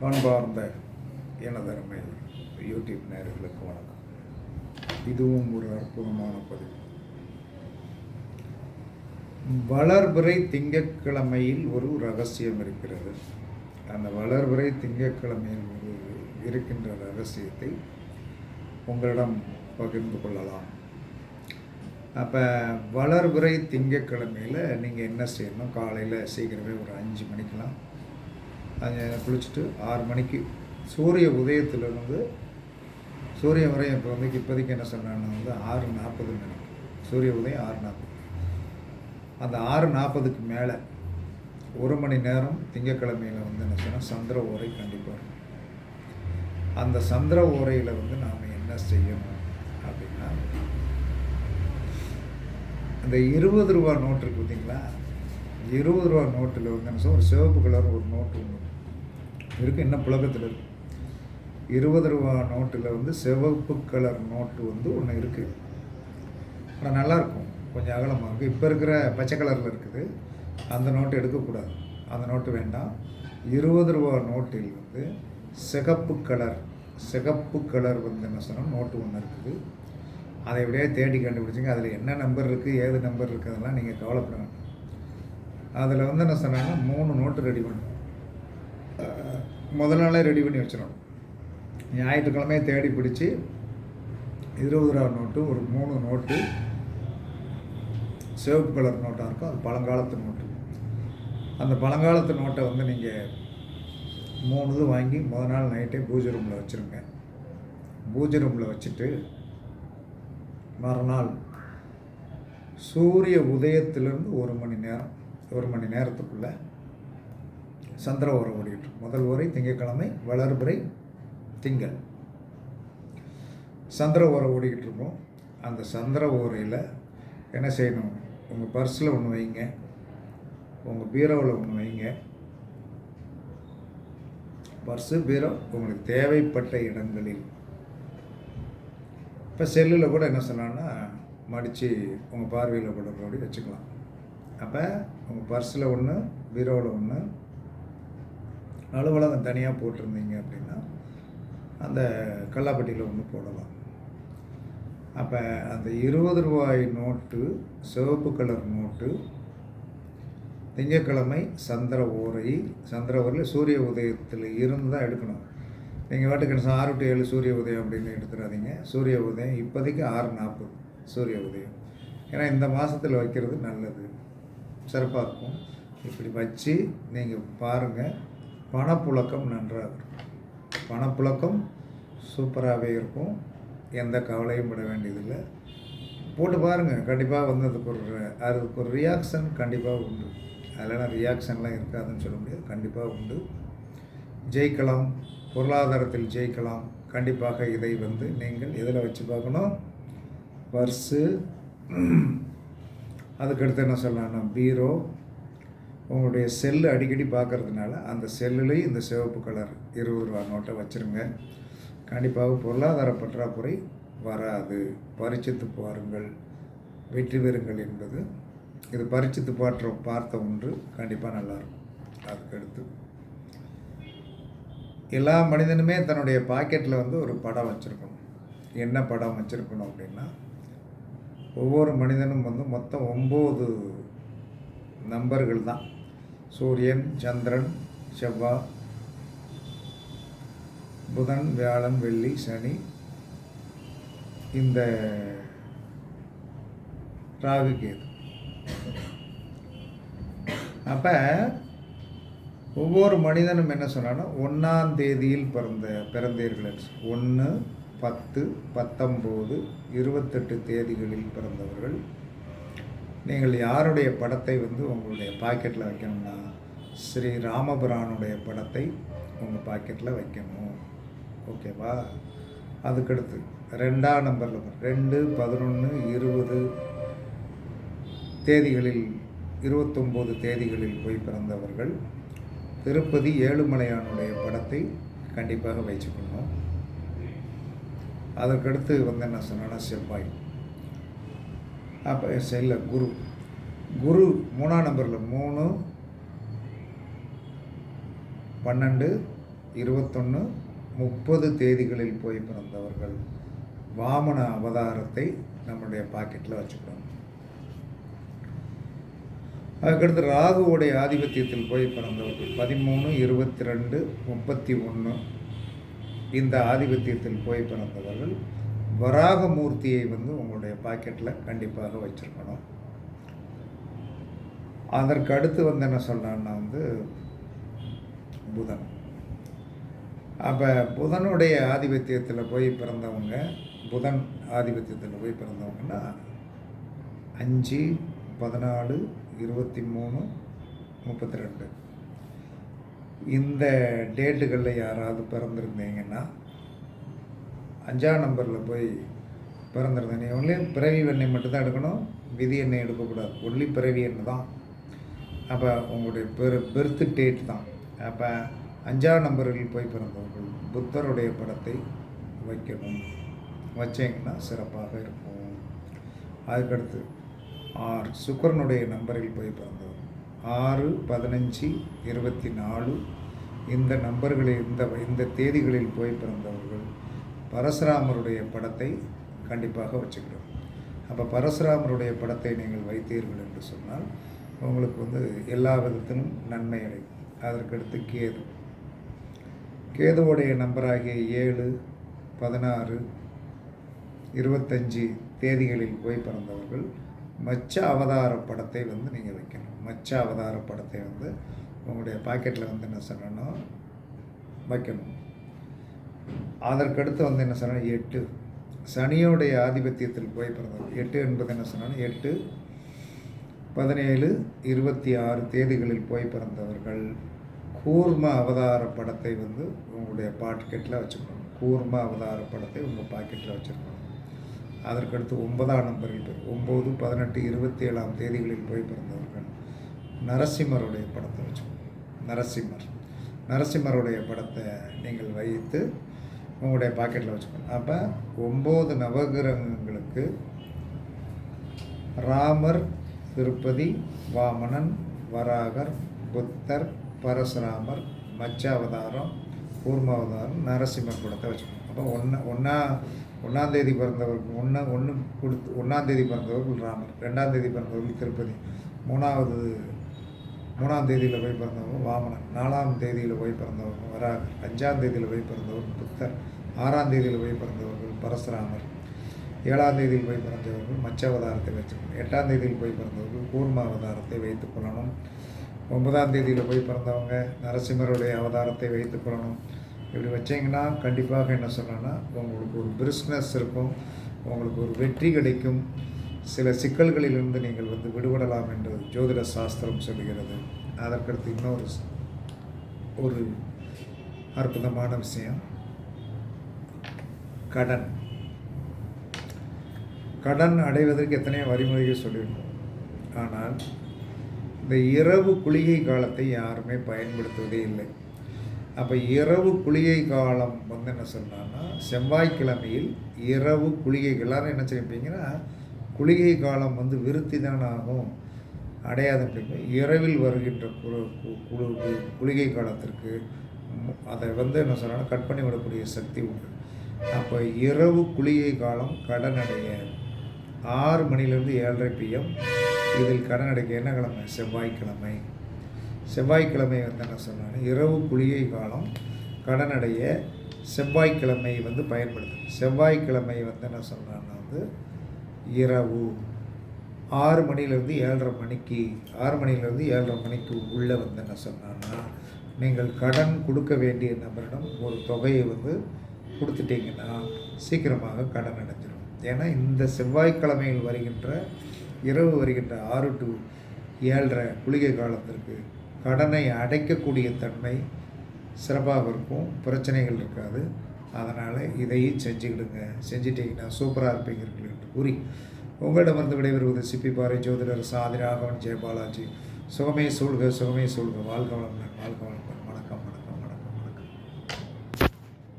பண்பார்ந்த எனதருமை யூடியூப் நேர்களுக்கு வணக்கம். இதுவும் ஒரு அற்புதமான பதிவு. வளர்பிறை திங்கக்கிழமையில் ஒரு ரகசியம் இருக்கிறது. அந்த வளர்பிறை திங்கட்கிழமையில் ஒரு இருக்கின்ற ரகசியத்தை உங்களிடம் பகிர்ந்து கொள்ளலாம். அப்போ வளர்பிறை திங்கக்கிழமையில் நீங்கள் என்ன செய்யணும்? காலையில் சீக்கிரமே ஒரு அஞ்சு மணிக்கெலாம் குளிச்சுட்டு ஆறு மணிக்கு சூரிய உதயத்திலிருந்து சூரிய உதயம் இப்போ வந்து இப்போதைக்கு என்ன சொன்னாங்கன்னா வந்து ஆறு நாற்பது மணி. சூரிய உதயம் ஆறு நாற்பது. அந்த ஆறு நாற்பதுக்கு மேலே ஒரு மணி நேரம் திங்கக்கிழமையில் வந்து என்ன சொன்னால் சந்திர ஓரை கண்டிப்பாக இருக்கும். அந்த சந்திர ஓரையில் வந்து நாம் என்ன செய்யணும் அப்படின்னா அந்த இருபது ரூபா நோட்டு இருக்கு பார்த்தீங்களா? இருபது ரூபா நோட்டில் வந்து என்ன சொன்னால் ஒரு சிவப்பு கலர் ஒரு நோட்டு ஒன்று இருக்குது இன்னும் புழக்கத்தில் இருக்கு. இருபது ரூபா நோட்டில் வந்து சிவப்பு கலர் நோட்டு வந்து ஒன்று இருக்குது ஆனால் நல்லாயிருக்கும் கொஞ்சம் அகலமாக இருக்குது இப்போ இருக்கிற பச்சை கலரில் இருக்குது. அந்த நோட்டு எடுக்கக்கூடாது. அந்த நோட்டு வேண்டாம். இருபது ரூபா நோட்டில் வந்து சிகப்பு கலர் சிகப்பு கலர் வந்து என்ன சொன்னால் நோட்டு ஒன்று இருக்குது. அதை எப்படியே தேடி கண்டுபிடிச்சிங்க. அதில் என்ன நம்பர் இருக்குது ஏது நம்பர் இருக்குது அதெல்லாம் நீங்கள் கவலைப்பட வேண்டாம். அதில் வந்து என்ன சொன்னாங்கன்னா மூணு நோட்டு ரெடி பண்ணணும். முதல் நாளே ரெடி பண்ணி வச்சிடணும். ஞாயிற்றுக்கிழமையே தேடி பிடிச்சி இருபது ரூபா நோட்டு ஒரு மூணு நோட்டு சிவப்பு கலர் நோட்டாக இருக்கும் அது பழங்காலத்து நோட்டு. அந்த பழங்காலத்து நோட்டை வந்து நீங்கள் மூணு இது வாங்கி முத நாள் நைட்டே பூஜை ரூமில் வச்சுருங்க. பூஜை ரூமில் வச்சுட்டு மறுநாள் சூரிய உதயத்திலிருந்து ஒரு மணி நேரம் ஒரு மணி நேரத்துக்குள்ளே சந்திர ஓரம் ஓடிட்டு இருக்கும். முதல் ஓரை திங்கக்கிழமை வளர்பிறை திங்கள். சந்திர ஓரம் ஓடிக்கிட்டு இருக்கோம் அந்த சந்திர ஓரையில் என்ன செய்யணும்? உங்கள் பர்ஸில் ஒன்று வைங்க. உங்கள் பீரோவில் ஒன்று வைங்க. பர்ஸு பீரோ உங்களுக்கு தேவைப்பட்ட இடங்களில். இப்போ செல்லில் கூட என்ன சொன்னான்னா மடித்து உங்கள் பார்வையில் படுறபடி வச்சுக்கலாம். அப்போ உங்கள் பர்ஸில் ஒன்று பீரோவில் ஒன்று அலுவலகம் தனியாக போட்டிருந்தீங்க அப்படின்னா அந்த கல்லாப்பட்டியில் ஒன்று போடலாம். அப்போ அந்த இருபது ரூபாய் நோட்டு சிவப்பு கலர் நோட்டு திங்கட்கிழமை சந்திர ஓரை சந்திர ஓரையில் சூரிய உதயத்தில் இருந்து தான் எடுக்கணும். நீங்கள் வாட்டுக்கு ஆறு டு ஏழு சூரிய உதயம் அப்படின்னு எடுத்துடாதீங்க. சூரிய உதயம் இப்போதைக்கு ஆறு நாற்பது சூரிய உதயம். ஏன்னா இந்த மாதத்தில் வைக்கிறது நல்லது. சிறப்பாக இருக்கும். இப்படி வச்சு நீங்கள் பாருங்கள் பணப்புழக்கம் நன்றாக இருக்கும். பணப்புழக்கம் சூப்பராகவே இருக்கும். எந்த கவலையும் விட வேண்டியதில்லை. போட்டு பாருங்கள் கண்டிப்பாக வந்து அதுக்கு ஒரு அதுக்கு ஒரு ரியாக்ஷன் கண்டிப்பாக உண்டு. அதெல்லாம் ரியாக்ஷன்லாம் இருக்காதுன்னு சொல்ல முடியாது கண்டிப்பாக உண்டு. ஜெயிக்கலாம் பொருளாதாரத்தில் ஜெயிக்கலாம். கண்டிப்பாக இதை வந்து நீங்கள் எதில் வச்சு பார்க்கணும்? பர்ஸு அதுக்கடுத்து என்ன சொல்லலாம்னா பீரோ உங்களுடைய செல்லு அடிக்கடி பார்க்குறதுனால அந்த செல்லுலேயும் இந்த சிவப்பு கலர் இருபது ரூபா நோட்டை வச்சுருங்க. கண்டிப்பாக பொருளாதார பற்றாக்குறை வராது. பரிச்சித்து பாருங்கள். வெற்றி பெறுங்கள் என்பது இது பரிச்சித்து பாற்ற பார்த்த ஒன்று. கண்டிப்பாக நல்லாயிருக்கும். அதுக்கடுத்து. எல்லா மனிதனுமே தன்னுடைய பாக்கெட்டில் வந்து ஒரு படம் வச்சுருக்கணும். என்ன படம் வச்சுருக்கணும் அப்படின்னா ஒவ்வொரு மனிதனும் வந்து மொத்தம் ஒம்பது நம்பர்கள் தான். சூரியன் சந்திரன் செவ்வாய் புதன் வியாழன் வெள்ளி சனி. இந்த ராகு கேது. அப்போ ஒவ்வொரு மனிதனும் என்ன சொன்னான்னா ஒன்றாம் தேதியில் பிறந்த பிறந்தீர்கள். ஒன்று பத்து பத்தொம்போது இருபத்தெட்டு தேதிகளில் பிறந்தவர்கள். நீங்கள் யாருடைய படத்தை வந்து உங்களுடைய பாக்கெட்டில் வைக்கணும்னா ஸ்ரீ ராமபுரானுடைய படத்தை உங்கள் பாக்கெட்டில் வைக்கணும். ஓகேவா? அதுக்கடுத்து ரெண்டாம் நம்பரில் ரெண்டு பதினொன்று இருபது தேதிகளில் இருபத்தொம்போது தேதிகளில் போய் பிறந்தவர்கள் திருப்பதி ஏழுமலையானுடைய படத்தை கண்டிப்பாக வச்சுக்கணும் அதற்கடுத்து வந்து என்ன சொன்னால் செவ்வாய். அப்போ செல்ல குரு. குரு மூணாம் நம்பரில் மூணு பன்னெண்டு இருபத்தொன்று முப்பது தேதிகளில் போய் பிறந்தவர்கள். வாமன அவதாரத்தை நம்மளுடைய பாக்கெட்டில் வச்சுக்கணும். அதுக்கடுத்து ராகுவோடைய ஆதிபத்தியத்தில் போய் பிறந்தவர்கள். பதிமூணு இருபத்தி ரெண்டு முப்பத்தி ஒன்று இந்த ஆதிபத்தியத்தில் போய் பிறந்தவர்கள். வராக மூர்த்தியை வந்து உங்களுடைய பாக்கெட்டில் கண்டிப்பாக வச்சுருக்கணும். அதற்கு அடுத்து வந்து என்ன சொல்கிறான்னா வந்து புதன். அப்போ புதனுடைய ஆதிபத்தியத்தில் போய் பிறந்தவங்க புதன் ஆதிபத்தியத்தில் போய் பிறந்தவங்கன்னா அஞ்சு பதினாலு இருபத்தி மூணு முப்பத்தி ரெண்டு இந்த டேட்டுகளில் யாராவது பிறந்திருந்தீங்கன்னா அஞ்சாம் நம்பரில் போய் பிறந்திருந்தேன். நீ ஒன்லி பிறவி எண்ணெய் மட்டும்தான் எடுக்கணும். விதி எண்ணெய் எடுக்கக்கூடாது. ஒன்லி பிறவி எண்ணெய் தான். அப்போ உங்களுடைய பெரு பெர்த் டேட் தான். அப்போ அஞ்சாம் நம்பரில் போய் பிறந்தவர்கள் புத்தருடைய படத்தை வைக்கணும். வச்சிங்கன்னா சிறப்பாக இருக்கும். அதுக்கடுத்து ஆர். சுக்கரனுடைய நம்பரில் போய் பிறந்தவர். ஆறு பதினஞ்சு இருபத்தி நாலு. இந்த நம்பர்களில் இந்த இந்த தேதிகளில் போய் பிறந்தவர்கள் பரசுராமருடைய படத்தை கண்டிப்பாக வச்சுக்கிறோம். அப்போ பரசுராமருடைய படத்தை நீங்கள் வைத்தீர்கள் என்று சொன்னால் உங்களுக்கு வந்து எல்லா விதத்திலும் நன்மை அடையும். அதற்கடுத்து கேது. கேதுவுடைய நம்பராகிய ஏழு பதினாறு இருபத்தஞ்சி தேதிகளில் போய் பிறந்தவர்கள் மச்ச அவதார படத்தை வந்து நீங்கள் வைக்கணும். மச்ச அவதார படத்தை வந்து உங்களுடைய பாக்கெட்டில் வந்து என்ன சொல்லணும்? வைக்கணும். அதற்கடுத்து வந்து என்ன சொன்னால் எட்டு. சனியோடைய ஆதிபத்தியத்தில் போய் பிறந்தவர். எட்டு என்பது என்ன சொன்னால் எட்டு பதினேழு இருபத்தி ஆறு தேதிகளில் போய் பிறந்தவர்கள். கூர்ம அவதார படத்தை வந்து உங்களுடைய பாக்கெட்டில் வச்சுக்கணும் கூர்ம அவதார படத்தை உங்கள் பாக்கெட்டில் வச்சுருக்கணும். அதற்கடுத்து ஒன்பதாம் நம்பரில் பேர் ஒம்பது பதினெட்டு இருபத்தி ஏழாம் தேதிகளில் போய் பிறந்தவர்கள். நரசிம்மருடைய படத்தை வச்சுக்கணும் நரசிம்மர். நரசிம்மருடைய படத்தை நீங்கள் வைத்து உங்களுடைய பாக்கெட்டில் வச்சுக்கணும் அப்போ ஒம்பது நவகிரகங்களுக்கு ராமர் திருப்பதி வாமனன் வராகர் புத்தர் பரசுராமர் மச்சாவதாரம் கூர்மாவதாரம் நரசிம்மர் படத்தை வச்சுக்கணும் அப்போ ஒன்று ஒன்றா ஒன்றாந்தேதி பிறந்தவர்கள் ஒன்று ஒன்று கொடுத்து ஒன்றாந்தேதி பிறந்தவர்கள் ராமர் ரெண்டாந்தேதி பிறந்தவர்கள் திருப்பதி மூணாவது மூணாம் தேதியில் போய் பிறந்தவங்க வாமனன் நாலாம் தேதியில் போய் பிறந்தவங்க வராகர் அஞ்சாம் தேதியில் போய் பிறந்தவர் புத்தர் ஆறாம் தேதியில் போய் பிறந்தவர்கள் பரசுராமர் ஏழாம் தேதியில் போய் பிறந்தவர்கள் மச்ச அவதாரத்தை வச்சுக்கணும் எட்டாம் தேதியில் போய் பிறந்தவர்கள் கூர்ம அவதாரத்தை வைத்துக் கொள்ளணும் ஒன்பதாம் தேதியில் போய் பிறந்தவங்க நரசிம்மருடைய அவதாரத்தை வைத்துக் கொள்ளணும். இப்படி வச்சிங்கன்னா கண்டிப்பாக என்ன சொல்லணும்னா உங்களுக்கு ஒரு பிஸ்னஸ் இருக்கும் உங்களுக்கு ஒரு வெற்றி கிடைக்கும். சில சிக்கல்களிலிருந்து நீங்கள் வந்து விடுபடலாம் என்று ஜோதிட சாஸ்திரம் சொல்கிறது அதற்கடுத்து இன்னொரு ஒரு அற்புதமான விஷயம். கடன். கடன் அடைவதற்கு எத்தனையோ வழிமுறைகள் சொல்லியிருக்கோம். ஆனால் இந்த இரவு குளிகை காலத்தை யாருமே பயன்படுத்துவதே இல்லை. அப்போ இரவு குளிகை காலம் வந்து என்ன சொன்னான்னா செவ்வாய்க்கிழமையில் இரவு குளிகை எல்லாரும் என்ன செய்வீங்கன்னா குளிகை காலம் வந்து விருத்தி தான் ஆகும் அடையாத அப்படிங்க இரவில் வருகின்ற குழு கு- குழு குளிகை காலத்திற்கு அதை வந்து என்ன சொன்னால் கட் பண்ணி விடக்கூடிய சக்தி உண்டு. அப்போ இரவு குளிகை காலம் கடன் அடைய ஆறு மணிலேருந்து ஏழரை பிஎம் இதில் கடன் அடைக்க என்ன கிழமை? செவ்வாய்க்கிழமை. செவ்வாய்க்கிழமை வந்து என்ன சொன்னாங்க இரவு குளிகை காலம் கடன் அடைய செவ்வாய்க்கிழமை வந்து பயன்படுது. செவ்வாய்க்கிழமை வந்து என்ன சொன்னான்னா வந்து இரவு. ஆறு மணிலேருந்து ஏழரை மணிக்கு ஆறு மணிலேருந்து ஏழரை மணிக்கு உள்ளே வந்து என்ன சொன்னான்னா நீங்கள் கடன் கொடுக்க வேண்டிய நபரிடம் ஒரு தொகையை வந்து கொடுத்துட்டீங்கன்னா சீக்கிரமாக கடன் அடைஞ்சிடும் ஏன்னா இந்த செவ்வாய்க்கிழமையில் வருகின்ற இரவு வருகின்ற ஆறு டு ஏழரை குளிகை காலத்திற்கு கடனை அடைக்கக்கூடிய தன்மை சிறப்பாக இருக்கும் பிரச்சனைகள் இருக்காது. அதனால் இதையும் செஞ்சுக்கிடுங்க. செஞ்சிட்டிங்கன்னா சூப்பராக இருப்பீங்க என்று கூறி உங்களிடமிருந்து விடைபெறுவது சிப்பி பாறை ஜோதிடர் சாதி ராகவன் ஜெயபாலாஜி. சுகமே சூழ்க சுகமே சூழ்க. வாழ்க வளமுடன் வாழ்க வளமுடன்.